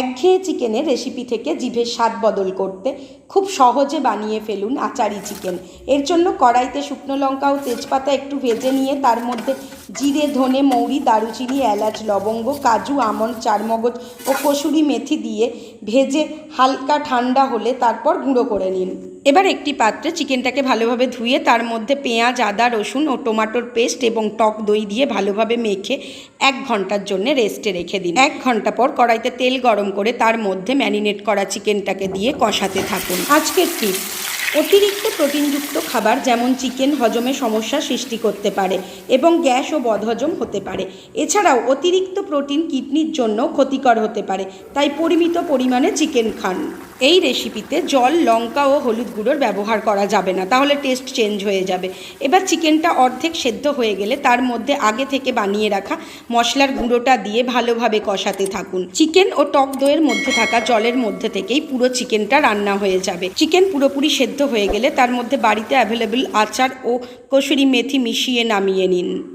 একঘেয়ে চিকেনের রেসিপি থেকে জিভের স্বাদ বদল করতে খুব সহজে বানিয়ে ফেলুন আচারি চিকেন। এর জন্য কড়াইতে শুকনো লঙ্কা ও তেজপাতা একটু ভেজে নিয়ে তার মধ্যে জিরে, ধনে, মৌরি, দারুচিনি, এলাচ, লবঙ্গ, কাজু, আমন্ড, চারমগজ ও কসুরি মেথি দিয়ে ভেজে হালকা ঠান্ডা হলে তারপর গুঁড়ো করে নিন। এবার একটি পাত্রে চিকেনটাকে ভালোভাবে ধুয়ে তার মধ্যে পেঁয়াজ, আদা, রসুন ও টমেটোর পেস্ট এবং টক দই দিয়ে ভালোভাবে মেখে এক ঘণ্টার জন্য রেস্টে রেখে দিন। এক ঘণ্টা পর কড়াইতে তেল গরম করে তার মধ্যে ম্যারিনেট করা চিকেনটাকে দিয়ে কষাতে থাকুন। আজকের টিপ, অতিরিক্ত প্রোটিনযুক্ত খাবার যেমন চিকেন হজমে সমস্যা সৃষ্টি করতে পারে এবং গ্যাস ও বদহজম হতে পারে। এছাড়াও অতিরিক্ত প্রোটিন কিডনির জন্য ক্ষতিকর হতে পারে, তাই পরিমিত পরিমাণে চিকেন খান। এই রেসিপিতে জল, লঙ্কা ও হলুদ গুঁড়োর ব্যবহার করা যাবে না। তাহলে টেস্ট চেঞ্জ হয়ে যাবে। এবার চিকেনটা অর্ধেক সেদ্ধ হয়ে গেলে তার মধ্যে আগে থেকে বানিয়ে রাখা মশলার গুঁড়োটা দিয়ে ভালোভাবে কষাতে থাকুন। চিকেন ও টক দইয়ের মধ্যে থাকা জলের মধ্যে থেকেই পুরো চিকেনটা রান্না হয়ে যাবে। চিকেন পুরোপুরি সেদ্ধ হয়ে গেলে তার মধ্যে বাড়িতে অ্যাভেলেবল আচার ও কসুরি মেথি মিশিয়ে নামিয়ে নিন।